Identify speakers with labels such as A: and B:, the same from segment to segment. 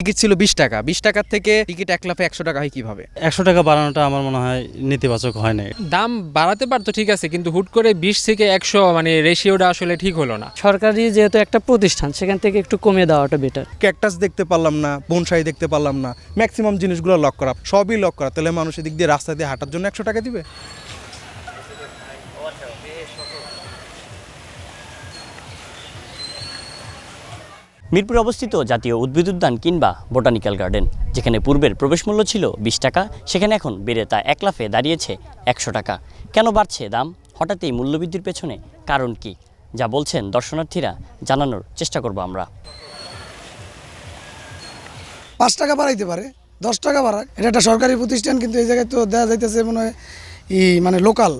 A: Ticket ছিল বিশ টাকা। বিশ টাকার থেকে টিকিট এক লাফে একশো টাকা হয় কীভাবে?
B: একশো টাকা বাড়ানোটা আমার মনে হয় নেতিবাচক হয় না
C: দাম বাড়াতে পারতো ঠিক আছে কিন্তু হুট করে বিশ থেকে একশো মানে রেশিওটা আসলে ঠিক হলো না।
D: সরকারি যেহেতু একটা প্রতিষ্ঠান সেখান থেকে একটু কমিয়ে দেওয়াটা বেটার
E: ক্যাকটাস দেখতে পারলাম না বনসাই দেখতে পারলাম না ম্যাক্সিমাম জিনিসগুলো লক করা। সবই লক করা। তাহলে মানুষ এদিক দিয়ে রাস্তা দিয়ে হাঁটার জন্য একশো টাকা দিবে?
F: মিরপুরে অবস্থিত জাতীয় উদ্ভিদ উদ্যান কিংবা বোটানিক্যাল গার্ডেন, যেখানে পূর্বের প্রবেশ মূল্য ছিল বিশ টাকা, সেখানে এখন বেড়ে তা এক লাফে দাঁড়িয়েছে একশো টাকা। কেন বাড়ছে দাম? হঠাৎ এই মূল্যবৃদ্ধির পেছনে কারণ কি? যা বলছেন দর্শনার্থীরা, জানানোর চেষ্টা করব আমরা।
G: পাঁচ টাকা বাড়াইতে পারে, দশ টাকা বাড়াক। এটা একটা সরকারি প্রতিষ্ঠান, কিন্তু এই জায়গায় তো দেওয়া যাইতেছে মনে হয় ই মানে লোকাল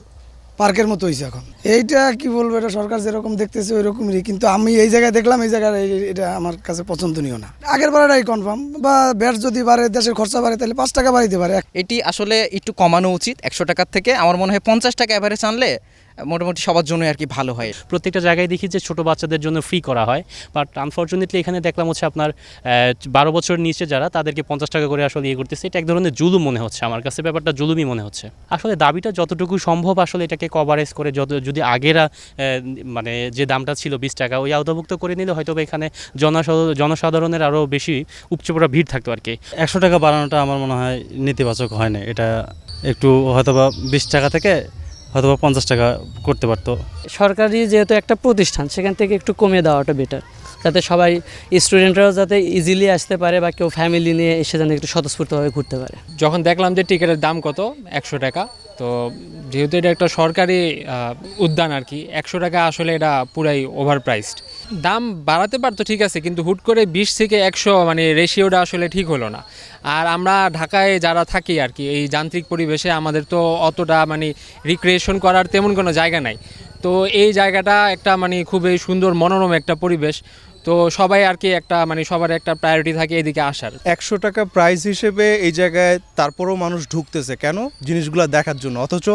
G: পার্কের মতো হয়েছে এখন। এইটা কি বলব, এটা সরকার যেরকম দেখতেছে ওই রকমই কিন্তু আমি এই জায়গায় দেখলাম, এই জায়গায় এটা আমার কাছে পছন্দনীয় না। আগের বারেটাই কনফার্ম বা ব্যাট যদি বাড়ে, দেশের খরচা বাড়ে, তাহলে পাঁচ টাকা বাড়িতে পারে।
A: এটি আসলে একটু কমানো উচিত, একশো টাকার থেকে। আমার মনে হয় পঞ্চাশ টাকা অ্যাভারেজ আনলে মোটামুটি সবার জন্য আর কি ভালো হয়।
H: প্রত্যেকটা জায়গায় দেখি যে ছোট বাচ্চাদের জন্য ফ্রি করা হয় বাট আনফর্চুনেটলি এখানে দেখলাম হচ্ছে আপনার বারো বছর নিচে যারা তাদেরকে পঞ্চাশ টাকা করে আসলে ইয়ে করতেছে। এটা এক ধরনের জুলুম মনে হচ্ছে আমার কাছে ব্যাপারটা জুলুমই মনে হচ্ছে। আসলে দাবিটা যতটুকু সম্ভব আসলে এটাকে কভারেজ করে যত যদি আগেরা মানে যে দামটা ছিল বিশ টাকা ওই আওতাভুক্ত করে নিলে হয়তো বা এখানে জনসাধ- জনসাধারণের আরও বেশি উপচে পড়া ভিড় থাকতো আর কি
B: একশো টাকা বাড়ানোটা আমার মনে হয় নেতিবাচক হয় না। এটা একটু হয়তোবা বিশ টাকা থেকে হয়তোবা পঞ্চাশ টাকা করতে পারতো।
D: সরকারি যেহেতু একটা প্রতিষ্ঠান সেখান থেকে একটু কমিয়ে দেওয়াটা বেটার যাতে সবাই স্টুডেন্টরাও যাতে ইজিলি আসতে পারে বা কেউ ফ্যামিলি নিয়ে এসে যেন একটু স্বতঃস্ফূর্তভাবে ঘুরতে পারে।
C: যখন দেখলাম যে টিকিটের দাম কত একশো টাকা তো যেহেতু এটা একটা সরকারি উদ্যান আর কি, একশো টাকা আসলে এটা পুরাই ওভার প্রাইসড দাম বাড়াতে পারতো ঠিক আছে, কিন্তু হুট করে বিশ থেকে একশো মানে রেশিওটা আসলে ঠিক হলো না। আর আমরা ঢাকায় যারা থাকি আর কি, এই যান্ত্রিক পরিবেশে আমাদের তো অতটা মানে রিক্রিয়েশন করার তেমন কোনো জায়গা নাই। তো এই জায়গাটা একটা মানে খুবই সুন্দর মনোরম একটা পরিবেশ। তো সবাই আর কি একটা মানে সবার একটা প্রায়োরিটি থাকে এদিকে আসার।
E: একশো টাকা প্রাইস হিসেবে এই জায়গায় তারপরেও মানুষ ঢুকতেছে। কেন? জিনিসগুলো দেখার জন্য। অথচ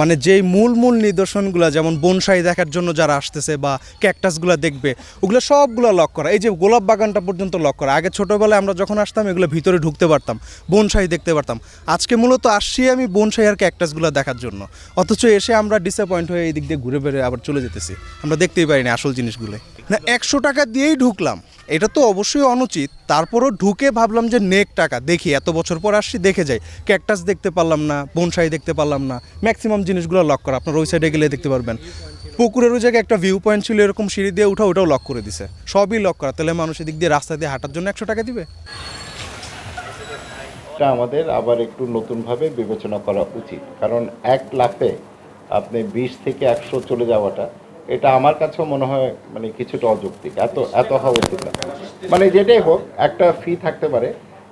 E: মানে যেই মূল মূল নিদর্শনগুলো, যেমন বনসাই দেখার জন্য যারা আসতেছে বা ক্যাকটাসগুলো দেখবে, ওগুলো সবগুলো লক করা। এই যে গোলাপ বাগানটা পর্যন্ত লক করা। আগে ছোটোবেলায় আমরা যখন আসতাম, এগুলো ভিতরে ঢুকতে পারতাম, বনসাই দেখতে পারতাম। আজকে মূলত আসছি আমি বনসাই আর ক্যাকটাসগুলো দেখার জন্য। অথচ এসে আমরা ডিসঅ্যাপয়েন্ট হয়ে এই দিক দিয়ে ঘুরে বেড়ে আবার চলে যেতেছি। আমরা দেখতেই পারিনি আসল জিনিসগুলো না, একশো টাকা দিয়েই ঢুকলাম। এটা তো অবশ্যই অনুচিত। তারপরও ঢুকে ভাবলাম যে নেক টাকা। দেখি, এত বছর পর আসছি, দেখে যাই। ক্যাকটাস দেখতে পারলাম না, বনসাই দেখতে পারলাম না। ম্যাক্সিমাম জিনিসগুলো লক করা। আপনার ওই সাইডে গেলে দেখতে পারবেন। পুকুরের ওই জায়গায় একটা ভিউ পয়েন্ট ছিল, এরকম সিঁড়ি দিয়ে উঠা, ওটাও লক করে দিছে। সবই লক করা। তাহলে মানুষ এদিক দিয়ে রাস্তা দিয়ে হাঁটার জন্য একশো টাকা দিবে?
I: এটা আমাদের আবার একটু নতুনভাবে বিবেচনা করা উচিত। কারণ এক লাফে আপনি বিশ থেকে একশো চলে যাওয়াটা এটা আমার কাছেও মনে হয় মানে কিছুটা অযৌক্তিক। এত এত হওয়া উচিত না। মানে যেটাই হোক, একটা ফি থাকতে পারে,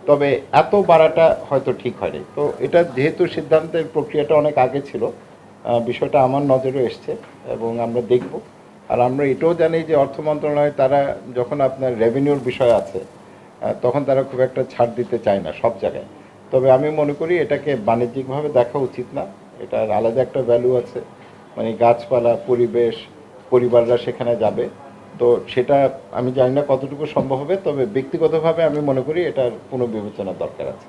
I: তবে এত বাড়াটা হয়তো ঠিক হয়নি। তো এটা যেহেতু সিদ্ধান্তের প্রক্রিয়াটা অনেক আগে ছিল বিষয়টা আমার নজরে এসছে এবং আমরা দেখব। আর আমরা এটাও জানি যে অর্থ মন্ত্রণালয়, তারা যখন আপনার রেভিনিউর বিষয় আছে তখন তারা খুব একটা ছাড় দিতে চায় না সব জায়গায়। তবে আমি মনে করি এটাকে বাণিজ্যিকভাবে দেখা উচিত না। এটার আলাদা একটা ভ্যালু আছে। মানে গাছপালা, পরিবেশ পরিবাররা সেখানে যাবে। তো সেটা আমি জানি না কতটুকু সম্ভব হবে, তবে ব্যক্তিগতভাবে আমি মনে করি এটার কোনো বিবেচনা দরকার আছে।